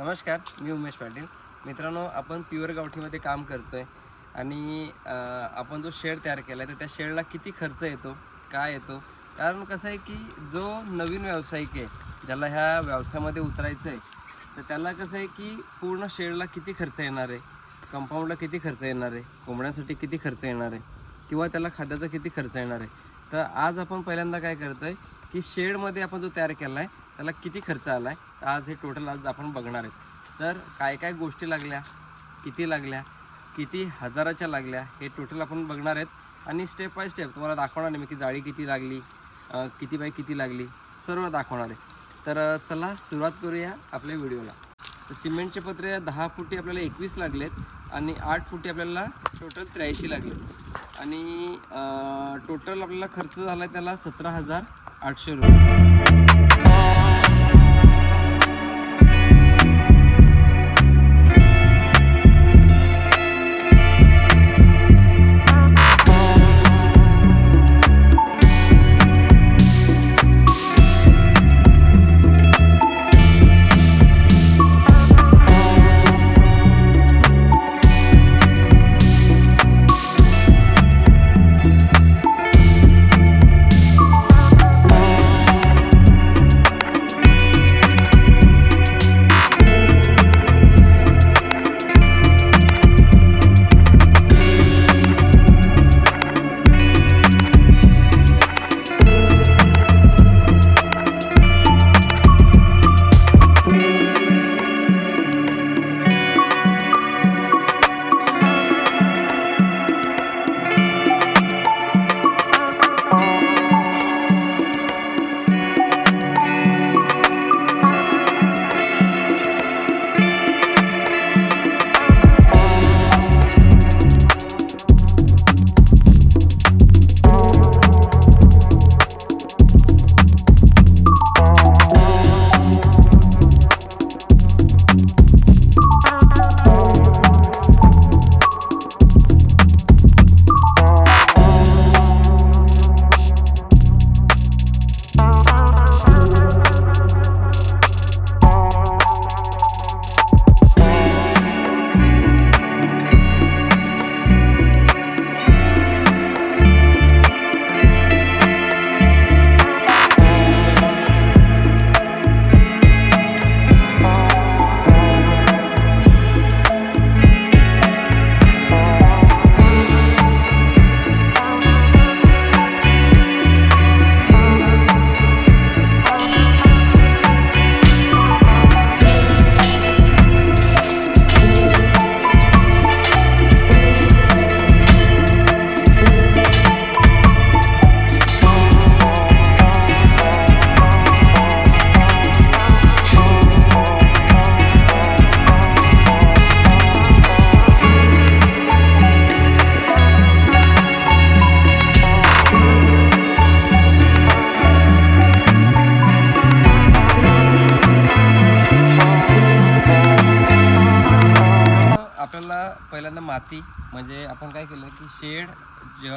नमस्कार मी उमेश पाटील. मित्रांनो आपण प्युअर गावठीमध्ये काम करतो आहे आणि आपण जो शेड तयार केला आहे तर त्या शेडला किती खर्च येतो काय येतो? कारण कसं आहे की जो नवीन व्यावसायिक आहे ज्याला ह्या व्यवसायामध्ये उतरायचं आहे तर त्याला कसं आहे की पूर्ण शेडला किती खर्च येणार आहे? कंपाऊंडला किती खर्च येणार आहे? कोंबड्यांसाठी किती खर्च येणार आहे? किंवा त्याला खाद्याचा किती खर्च येणार आहे? तर आज आपण पहिल्यांदा काय करतो आहे की शेडमध्ये आपण जो तयार केला आहे त्याला किती खर्च आला आहे आज हे टोटल आज आपण बघणार आहे तर काय काय गोष्टी लागल्या किती लागल्या किती हजाराच्या लागल्या हे टोटल आपण बघणार आहेत. आणि स्टेप बाय स्टेप तुम्हाला दाखवणार आहे मी की जाळी किती लागली किती बाय किती लागली सर्व दाखवणार आहे. तर चला सुरुवात करूया आपल्या व्हिडिओला. सिमेंटचे पत्रे दहा फुटी आपल्याला एकवीस लागलेत आणि आठ फुटी आपल्याला टोटल त्र्याऐंशी लागलेत आणि टोटल आपल्याला खर्च झाला आहे त्याला सतरा हजार आठशे रुपये.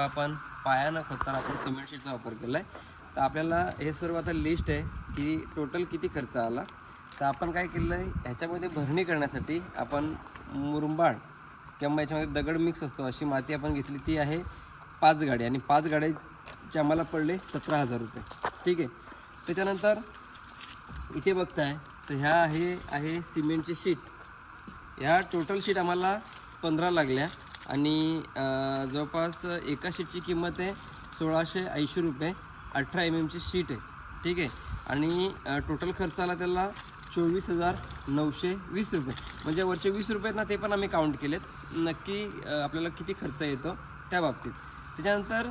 जेव्हा आपण पायानं खोदताना आपण सिमेंट शीटचा वापर केला आहे तर आपल्याला हे सर्व आता लिस्ट आहे की टोटल किती खर्च आला. तर आपण काय केलं आहे ह्याच्यामध्ये भरणी करण्यासाठी आपण मुरंबाड किंवा याच्यामध्ये दगड मिक्स असतो अशी माती आपण घेतली ती आहे पाच गाडी. आणि पाच गाड्याचे आम्हाला पडले सतरा हजार रुपये. ठीक आहे? त्याच्यानंतर इथे बघताय तर ह्या आहे आहे सिमेंटची शीट ह्या टोटल शीट आम्हाला पंधरा लागल्या. आणि जवळपास एका शीटची किंमत आहे सोळाशे ऐंशी रुपये. अठरा एम एमची शीट आहे. ठीक आहे? आणि टोटल खर्च आला त्याला चोवीस हजार नऊशे वीस रुपये. म्हणजे वरचे वीस रुपये आहेत ना ते पण आम्ही काउंट केलेत. नक्की आपल्याला किती खर्च येतो त्या बाबतीत. त्याच्यानंतर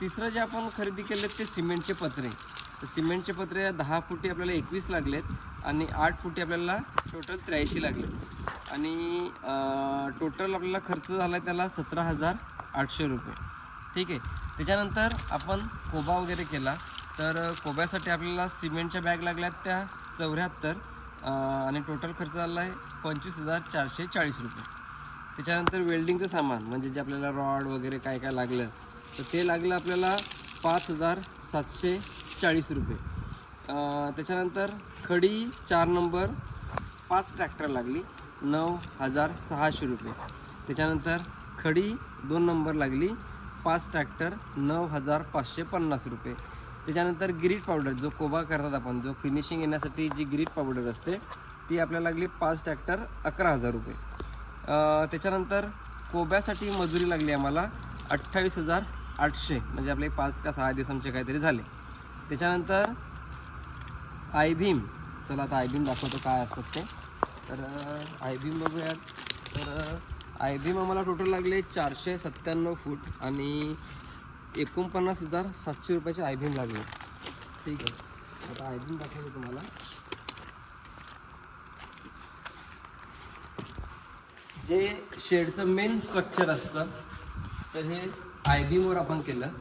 तिसरं जे आपण खरेदी केले ते सिमेंटचे पत्रे. तर सिमेंटचे पत्रे दहा फुटी आपल्याला एकवीस लागलेत आणि आठ फुटी आपल्याला टोटल त्र्याऐंशी लागलेत. आणि टोटल आपल्याला खर्च झाला आहे त्याला सतरा हजार आठशे रुपये. ठीक आहे? त्याच्यानंतर आपण कोबा वगैरे केला. तर कोब्यासाठी आपल्याला सिमेंटच्या बॅग लागल्यात त्या चौऱ्याहत्तर आणि टोटल खर्च झाला आहे पंचवीस हजार चारशे चाळीस रुपये. त्याच्यानंतर वेल्डिंगचं सामान म्हणजे जे आपल्याला रॉड वगैरे काय काय लागलं तर ते लागलं आपल्याला पाच हजार सातशे चाळीस रुपये. त्याच्यानंतर खडी चार नंबर पाच ट्रॅक्टर लागली. नऊ हजार सहाशे रुपये. त्याच्यानंतर खडी दोन नंबर लागली. पाच ट्रॅक्टर नऊ हजार पाचशे पन्नास रुपये. त्याच्यानंतर ग्रीट पावडर जो कोबा करतात आपण जो फिनिशिंग येण्यासाठी जी ग्रीट पावडर असते ती आपल्याला लागली पाच ट्रॅक्टर अकरा हजार रुपये. त्याच्यानंतर कोब्यासाठी मजुरी लागली आम्हाला अठ्ठावीस हजार आठशे. म्हणजे आपले पाच का सहा दिवसांचे काहीतरी झाले. त्याच्यानंतर आय भीम. चला आता आयभीम दाखवतो काय असतात ते. तर आय बीम बघूयात. तर आय बीम आम्हाला टोटल लागले चारशे सत्त्याण्णव फूट आणि एकोणपन्नास हजार सातशे रुपयाचे आय बीम लागले. ठीक आहे. आता आय बीम दाखवतो तुम्हाला. जे शेडचं मेन स्ट्रक्चर असतं तर हे आय बीमवर आपण केलं.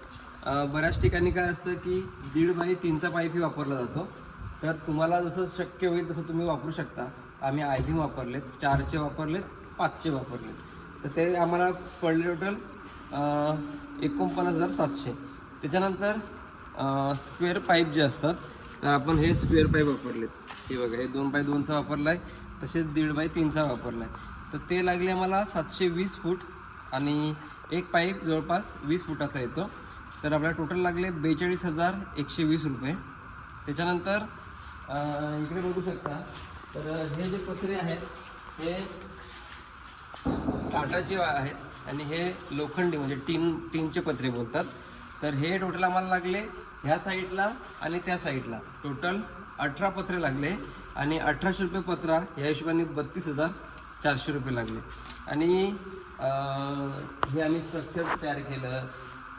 बऱ्याच ठिकाणी काय असतं की दीड बाय तीनचा पाईपही वापरला जातो. तर तुम्हाला जसं शक्य होईल तसं तुम्ही वापरू शकता. आम्ही आयबीम वापरलेत चारचे वापरलेत पाचचे वापरलेत. तर ते आम्हाला पडले टोटल एकोणपन्नास हजार सातशे. त्याच्यानंतर स्क्वेअर पाईप जे असतात तर आपण हे स्क्वेअर पाईप वापरलेत. हे बघा हे दोन बाय दोनचा वापरला आहे तसेच दीड बाय तीनचा वापरला आहे तर ते लागले आम्हाला सातशे वीस फूट आणि एक पाईप जवळपास वीस फुटाचा येतो. तर आपल्याला टोटल लागले बेचाळीस हजार एकशे वीस रुपये. त्याच्यानंतर इकडे बघू शकता. तर हे जे पत्रे आहेत हे टाटाचे आहेत आणि हे लोखंडी म्हणजे टीन टीनचे पत्रे बोलतात. तर हे टोटल आम्हाला लागले ह्या साईडला आणि त्या साईडला. टोटल अठरा पत्रे लागले आणि अठराशे रुपये पत्रा ह्या हिशोबाने बत्तीस हजार चारशे रुपये लागले. आणि हे आम्ही स्ट्रक्चर तयार केलं.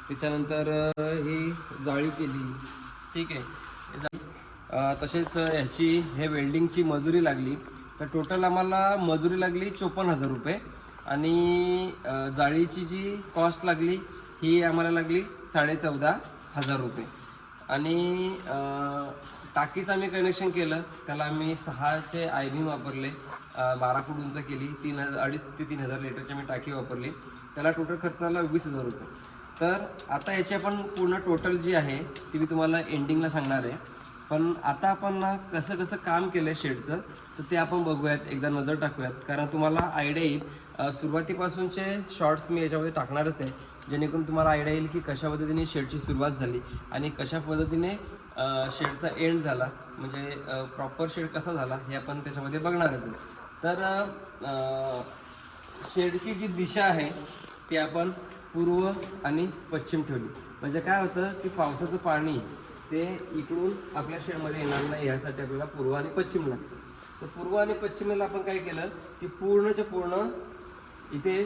त्याच्यानंतर ही जाळी केली. ठीक आहे. तसेच ह्याची हे वेल्डिंगची मजुरी लागली. तर टोटल आम्हाला मजुरी लागली चोपन्न हजार रुपये. आणि जाळीची जी कॉस्ट लागली ही आम्हाला लागली साडेचौदा हजार रुपये. आणि टाकीचं आम्ही कनेक्शन केलं. त्याला आम्ही सहाचे आय बीम वापरले. बारा फूट उंच केली. तीन हजार अडीच ते तीन हजार लिटरची आम्ही टाकी वापरली. त्याला टोटल खर्च आला वीस हजार रुपये. तर आता याची आपण पूर्ण टोटल जी आहे ती मी तुम्हाला एंडिंगला सांगणार आहे. पण आता आपण ना कसं कसं काम केलं आहे शेडचं तर ते आपण बघूयात एकदा नजर टाकूयात. कारण तुम्हाला आयडिया येईल. सुरुवातीपासूनचे शॉर्ट्स मी याच्यामध्ये टाकणारच आहे. जेणेकरून तुम्हाला आयडिया येईल की कशा पद्धतीने शेडची सुरुवात झाली आणि कशा पद्धतीने शेडचा एंड झाला. म्हणजे प्रॉपर शेड कसा झाला हे आपण त्याच्यामध्ये बघणारच आहे. तर शेडची जी दिशा आहे ती आपण पूर्व आणि पश्चिम ठेवली. म्हणजे काय होतं की पावसाचं पाणी ते इकडून आपल्या शेडमध्ये येणार नाही यासाठी आपल्याला पूर्व आणि पश्चिम लागतं. तर पूर्व आणि पश्चिमेला आपण काय केलं की पूर्णच्या पूर्ण इथे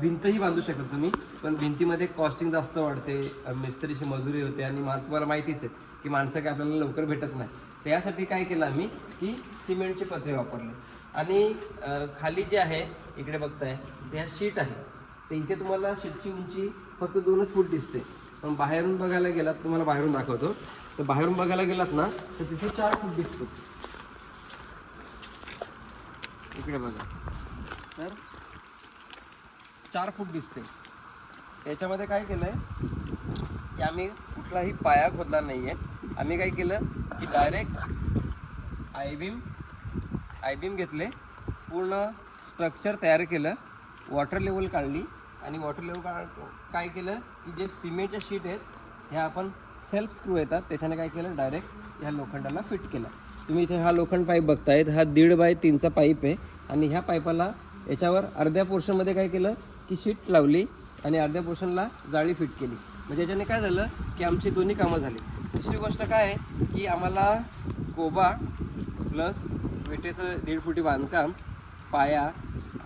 भिंतही बांधू शकता तुम्ही पण भिंतीमध्ये कॉस्टिंग जास्त वाढते मिस्त्रीची मजुरी होते आणि मा तुम्हाला माहितीच आहे की माणसं काय आपल्याला लवकर भेटत नाही. त्यासाठी काय केलं आम्ही की सिमेंटचे पत्रे वापरले. आणि खाली जे आहे इकडे बघताय त्या शीट आहे. तर इथे तुम्हाला शीटची उंची फक्त दोनच फूट दिसते. पण बाहेरून बघायला गेलात तुम्हाला बाहेरून दाखवतो. तर बाहेरून बघायला गेलात ना तर तिथे चार फूट दिसतो. इकडे बघा. तर चार फूट दिसते. याच्यामध्ये काय केलं आहे की आम्ही कुठलाही पाया खोदला नाही आहे आम्ही काय केलं की डायरेक्ट आयबीम आयबीम घेतले. पूर्ण स्ट्रक्चर तयार केलं. वॉटर लेवल काढली. आणि वॉटर लेवल काढ काय केलं की जे सिमेंटच्या शीट आहेत ह्या आपण सेल्फ स्क्रू येतात. त्याच्याने काय केलं? डायरेक्ट ह्या लोखंडाला फिट केला. तुम्ही इथे हा लोखंड पाईप बघतायत. हा दीड बाय तीनचा पाईप आहे. आणि ह्या पाईपाला याच्यावर अर्ध्या पोर्शनमध्ये काय केलं? की शीट लावली आणि अर्ध्या पोर्शनला जाळी फिट केली. म्हणजे याच्याने काय झालं? की आमची दोन्ही कामं झाली. दुसरी गोष्ट काय आहे? की आम्हाला कोबा प्लस विटेचं दीड फुटी बांधकाम पाया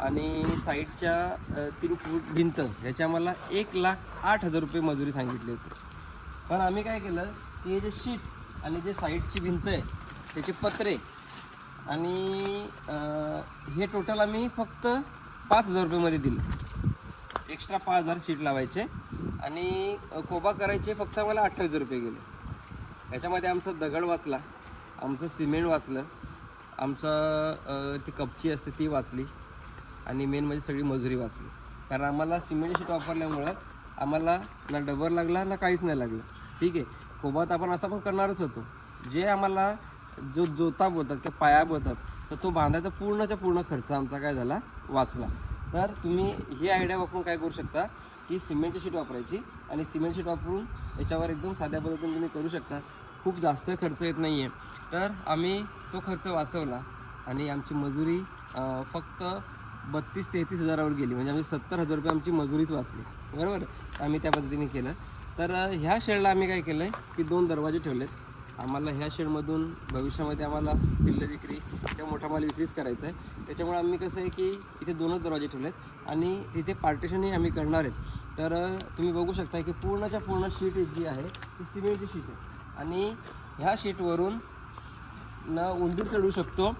आणि साईडच्या तीन फूट भिंत ह्याच्या आम्हाला एक लाख आठ हजार रुपये मजुरी सांगितली होती. पण आम्ही काय केलं की हे जे शीट आणि जे साईडची भिंत आहे त्याचे पत्रे आणि हे टोटल आम्ही फक्त पाच हजार रुपयेमध्ये दिलं. एक्स्ट्रा पाच हजार शीट लावायचे आणि कोबा करायचे फक्त आम्हाला अठ्ठावीस हजार रुपये गेले. याच्यामध्ये आमचा दगड वाचला आमचं सिमेंट वाचलं आमचं ती कपची असते ती वाचली. आणि मेन म्हणजे सगळी मजुरी वाचली. कारण आम्हाला सिमेंट शीट वापरल्यामुळं आम्हाला ना डबर लागला ना काहीच नाही लागलं. ठीक आहे? कोबात आपण असं पण करणारच होतो. जे आम्हाला जो जोता बोलतात किंवा पाया बोलतात तर तो बांधायचा पूर्णच्या पूर्ण खर्च आमचा काय झाला? वाचला. तर तुम्ही ही आयडिया वापरून काय करू शकता की सिमेंटची शीट वापरायची आणि सिमेंट शीट वापरून याच्यावर एकदम साध्या पद्धतीने तुम्ही करू शकता. खूप जास्त खर्च येत नाही आहे तर आम्ही तो खर्च वाचवला आणि आमची मजुरी फक्त बत्तीस तेहतीस हजारावर गेली. म्हणजे आम्ही सत्तर हजार रुपये आमची मजुरीच वाचली. बरोबर? आम्ही त्या पद्धतीने केलं. तर ह्या शेडला आम्ही काय केलं आहे की दोन दरवाजे ठेवलेत. आम्हाला ह्या शेडमधून भविष्यामध्ये आम्हाला पिल्ल विक्री किंवा मोठा माल विक्रीच करायचा आहे त्याच्यामुळे आम्ही कसं आहे की इथे दोनच दरवाजे ठेवलेत आणि इथे पार्टिशनही आम्ही करणार आहेत. तर तुम्ही बघू शकता की पूर्णच्या पूर्ण शीट जी आहे ती सिमेंटची शीट आहे. आणि ह्या शीटवरून ना उंदीर चढू शकतो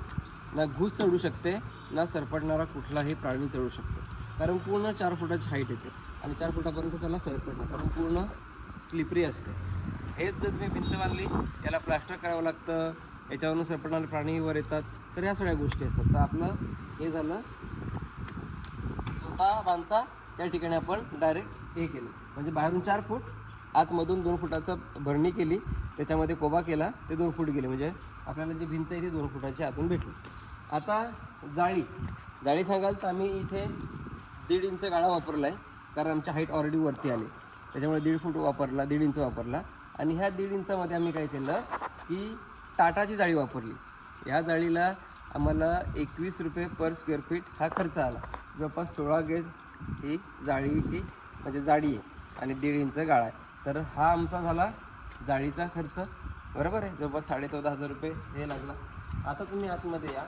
ना घूस चढू शकते ना सरपटणारा कुठलाही प्राणी चढू शकतो. कारण पूर्ण चार फुटाची हाईट येते आणि चार फुटापर्यंत त्याला सरकत नाही कारण पूर्ण स्लिपरी असते. हेच जर तुम्ही भिंत बांधली याला प्लास्टर करावं लागतं याच्यावरून सरपटणारे प्राणी वर येतात तर ह्या सगळ्या गोष्टी असतात. तर आपलं हे झालं. झोपा बांधता त्या ठिकाणी आपण डायरेक्ट हे केलं. म्हणजे बाहेरून चार फूट आतमधून दोन फुटाचं भरणी केली त्याच्यामध्ये कोबा केला ते दोन फूट गेले. म्हणजे आपल्याला जी भिंत आहे ती दोन फुटाची आतून भेटली. आता जाळी. जाळी सांगाल तर आम्ही इथे दीड इंच गाळा वापरला आहे कारण आमची हाईट ऑलरेडी वरती आली. त्याच्यामुळे दीड फूट वापरला दीड इंच वापरला. आणि ह्या दीड इंचामध्ये आम्ही काय केलं की टाटाची जाळी वापरली. या जाळीला आम्हाला एकवीस रुपये पर स्क्वेअर फीट हा खर्च आला. जवळपास सोळा गेज ही जाळीची म्हणजे जाळी आहे आणि दीड इंच गाळा आहे. तर हा आमचा झाला जाळीचा खर्च. बरोबर आहे? जवळपास साडे चौदा हजार रुपये हे लागला. आता तुम्ही आतमध्ये या.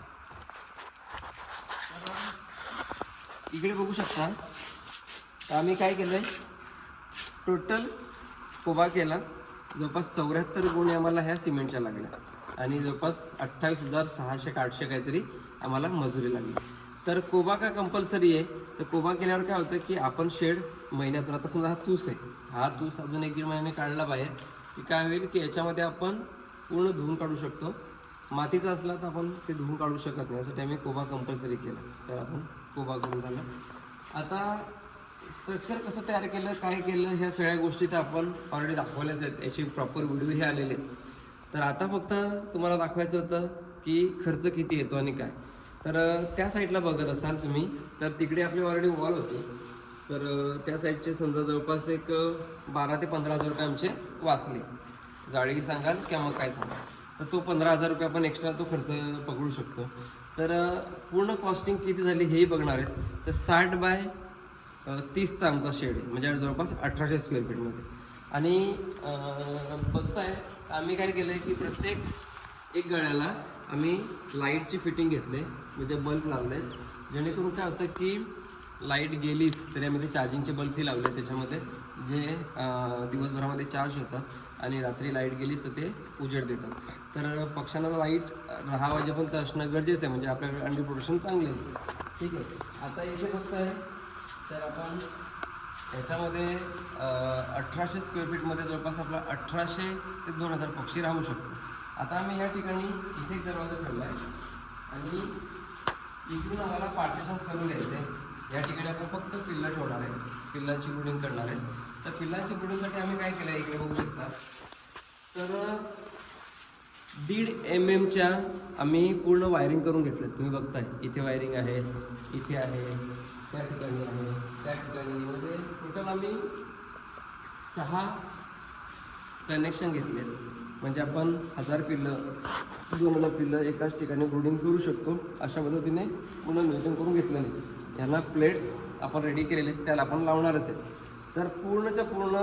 इकडे बघू शकता. तर आम्ही काय केलं आहे टोटल कोबा केला. जवळपास चौऱ्याहत्तर गुण आम्हाला ह्या सिमेंटच्या लागल्या. आणि जवळपास अठ्ठावीस हजार सहाशे का आठशे काहीतरी आम्हाला मजुरी लागली. तर कोबा का कंपल्सरी आहे? तर कोबा केल्यावर काय होतं की आपण शेड महिन्यातून आता समजा हा तूस आहे. हा तूस अजून एक दीड महिन्याने काढला बाहेर की काय होईल की याच्यामध्ये आपण पूर्ण धुवून काढू शकतो. मातीचा असला तर आपण ते धुवून काढू शकत नाही. यासाठी आम्ही कोबा कंपल्सरी केला. तर आपण कोबा करून झालं. आता स्ट्रक्चर कसं तयार केलं काय केलं ह्या सगळ्या गोष्टी तर आपण ऑलरेडी दाखवल्याच आहेत. याचे प्रॉपर व्हिडिओ हे आलेले आहेत. तर आता फक्त तुम्हाला दाखवायचं होतं की खर्च किती येतो आणि काय. तर त्या साईडला बघत असाल तुम्ही तर तिकडे आपली ऑलरेडी वॉल होती. तर त्या साईडचे समजा जवळपास एक बारा ते पंधरा हजार रुपये आमचे वाचले. जाळी सांगाल किंवा मग काय सांगाल? तर तो पंधरा हजार रुपये आपण एक्स्ट्रा तो खर्च पकडू शकतो. तर पूर्ण कॉस्टिंग किती झाली हेही बघणार आहेत. तर साठ बाय तीसचा आमचा शेड आहे. म्हणजे जवळपास अठराशे स्क्वेअर फीटमध्ये आणि बघताय आम्ही काय केलं आहे की प्रत्येक एक गळ्याला आम्ही लाईटची फिटिंग घेतले म्हणजे बल्ब लावले जेणेकरून काय होतं की लाइट गेलीच तरी आम्ही ते चार्जिंगचे बल्बही लावले त्याच्यामध्ये. जे दिवसभरामध्ये चार्ज होतात. आणि रात्री लाइट गेलीच तर ते उजेड देतात. तर पक्ष्यांना लाइट दहा वाजेपर्यंत असणं गरजेचं आहे. म्हणजे आपल्याकडे अंडी प्रोडक्शन चांगले आहे ठीक आहे. आता इथे फक्त आहे. तर आपण ह्याच्यामध्ये अठराशे स्क्वेअर फीटमध्ये जवळपास आपला अठराशे ते दोन हजार पक्षी राहू शकतो. आता आम्ही या ठिकाणी इथे एक दरवाजा ठेवला आहे. आणि इकडून आम्हाला पार्टिशन्स करून घ्यायचे. आहे या ठिकाणी आपण फक्त पिल्लं ठेवणार आहे. पिल्लांची ब्रुडिंग करणार आहे. तर पिल्लांच्या ब्रुडिंगसाठी आम्ही काय केलं आहे इकडे बघू शकता? तर दीड एम एमच्या आम्ही पूर्ण वायरिंग करून घेतलं तुम्ही बघताय इथे वायरिंग आहे इथे आहे त्या ठिकाणी आहे त्या ठिकाणी म्हणजे टोटल आम्ही सहा कनेक्शन घेतले म्हणजे आपण हजार पिल्लं दोन हजार पिल्लं एकाच ठिकाणी ब्रुडिंग करू शकतो. अशा पद्धतीने पूर्ण नियोजन करून घेतलेलं ह्यांना प्लेट्स आपण रेडी केलेले आहेत, त्याला आपण लावणारच आहे. तर पूर्णच्या पूर्ण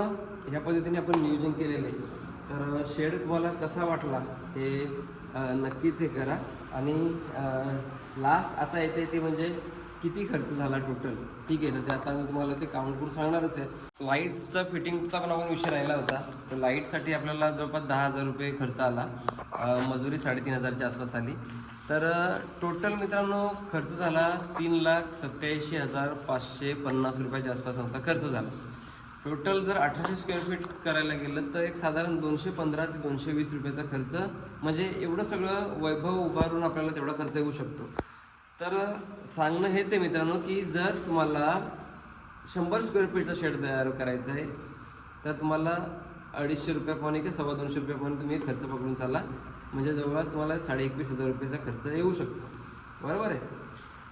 ह्या पद्धतीने आपण नियोजन केलेलं आहे. तर शेड तुम्हाला कसा वाटला हे नक्कीच हे करा. आणि लास्ट आता येते ते म्हणजे किती खर्च झाला टोटल ठीक आहे तर ते आता मी तुम्हाला ते काउंट करून सांगणारच आहे. लाईटचा फिटिंगचा पण आपण विषय राहिला होता. तर लाईटसाठी आपल्याला जवळपास दहा हजार रुपये खर्च आला. मजुरी साडेतीन हजारच्या आसपास आली. तर टोटल मित्रांनो खर्च झाला तीन लाख सत्याऐंशी हजार पाचशे पन्नास रुपयाच्या आसपास आमचा खर्च झाला. टोटल जर अठराशे स्क्वेअर फीट करायला गेलं तर एक साधारण दोनशे पंधरा ते दोनशे वीस रुपयाचा खर्च म्हणजे एवढं सगळं वैभव उभारून आपल्याला तेवढा खर्च येऊ शकतो. तर सांगणं हेच आहे मित्रांनो की जर तुम्हाला शंभर स्क्वेअर फीटचा शेड तयार करायचा आहे तर तुम्हाला अडीचशे रुपयापर्यंत किंवा सव्वा दोनशे रुपयापर्यंत तुम्ही खर्च पकडून चाला. म्हणजे जवळपास तुम्हाला साडे एकवीस हजार रुपयाचा खर्च येऊ शकतो. बरोबर आहे?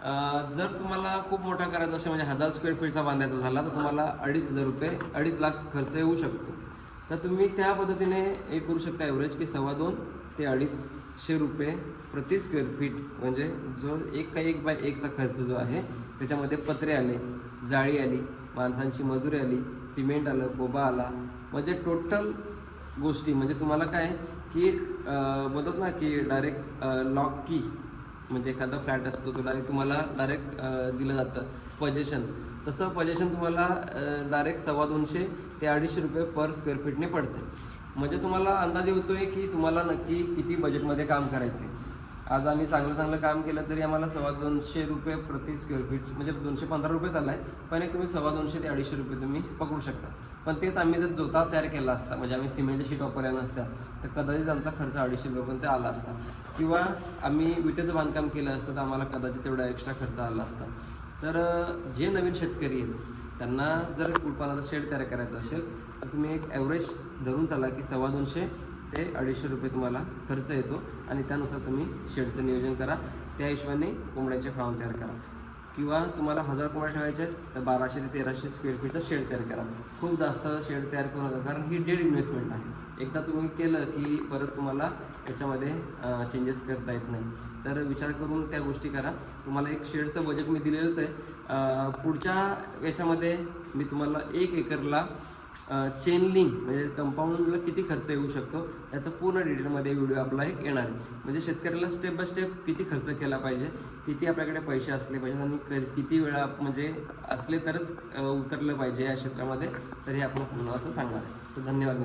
जर तुम्हाला खूप मोठा करायचा असेल म्हणजे हजार स्क्वेअर फीटचा बांधायचा झाला तर तुम्हाला अडीच हजार रुपये अडीच लाख खर्च येऊ शकतो. तर तुम्ही त्या पद्धतीने हे करू शकता ॲव्हरेज की सव्वा दोन ते अडीचशे रुपये प्रति स्क्वेअर फीट म्हणजे जो एक का एक बाय एकचा खर्च जो आहे त्याच्यामध्ये पत्रे आले जाळी आली माणसांची मजुरी आली सिमेंट आलं कोबा आला. म्हणजे टोटल गोष्टी म्हणजे तुम्हाला काय की बोलतात ना की डायरेक्ट लॉक की म्हणजे एखादा फ्लॅट असतो तो डायरेक्ट तुम्हाला डायरेक्ट दिलं जातं. पजेशन तसं पजेशन तुम्हाला डायरेक्ट सव्वा दोनशे ते अडीचशे रुपये पर स्क्वेअर फीटने पडते. म्हणजे तुम्हाला अंदाज येतोय की तुम्हाला नक्की किती बजेटमध्ये काम करायचे आज आम्ही चांगलं चांगलं काम केलं तरी आम्हाला सव्वा दोनशे रुपये प्रति स्क्वेअर फीट म्हणजे दोनशे पंधरा रुपये चालला आहे पण एक तुम्ही सव्वा दोनशे ते अडीचशे रुपये तुम्ही पकडू शकता. पण तेच आम्ही जर जोता तयार केला असता म्हणजे आम्ही सिमेंटच्या शीट वापरल्या नसत्या तर कदाचित आमचा खर्च अडीचशे रुपयेपर्यंत आला असता. किंवा आम्ही विटेचं बांधकाम केलं असतं तर आम्हाला कदाचित तेवढा एक्स्ट्रा खर्च आला असता. तर जे नवीन शेतकरी आहेत त्यांना जर कुलपानाचा शेड तयार करायचा असेल तर तुम्ही एक ॲव्हरेज धरून चाला की सव्वा दोनशे ते अडीचशे रुपये तुम्हाला खर्च येतो आणि त्यानुसार तुम्ही शेडचं नियोजन करा. त्या हिशोबाने कोंबड्याचे फार्म तयार करा. किंवा तुम्हाला हजार कोंबड्या ठेवायचे आहेत तर बाराशे ते तेराशे स्क्वेअर फीटचा शेड तयार करा. खूप जास्त शेड तयार करू नका कारण ही डेड इन्व्हेस्टमेंट आहे एकदा तुम्ही केलं की परत तुम्हाला त्याच्यामध्ये चेंजेस करता येत नाही. तर विचार करून त्या गोष्टी करा. तुम्हाला एक शेडचं बजेट मी दिलेलंच आहे. पुढच्या याच्यामध्ये मी तुम्हाला एक एकरला चेन लिंक म्हणजे कंपाऊंडला किती खर्च येऊ शकतो याचा पूर्ण डिटेलमध्ये व्हिडिओ आपला एक येणार आहे. म्हणजे शेतकऱ्याला स्टेप बाय स्टेप किती खर्च केला पाहिजे किती आपल्याकडे पैसे असले पाहिजे आणि क- किती वेळा म्हणजे असले तरच उतरलं पाहिजे या क्षेत्रामध्ये तर हे आपण पूर्ण असं सांगणार आहे. तर धन्यवाद.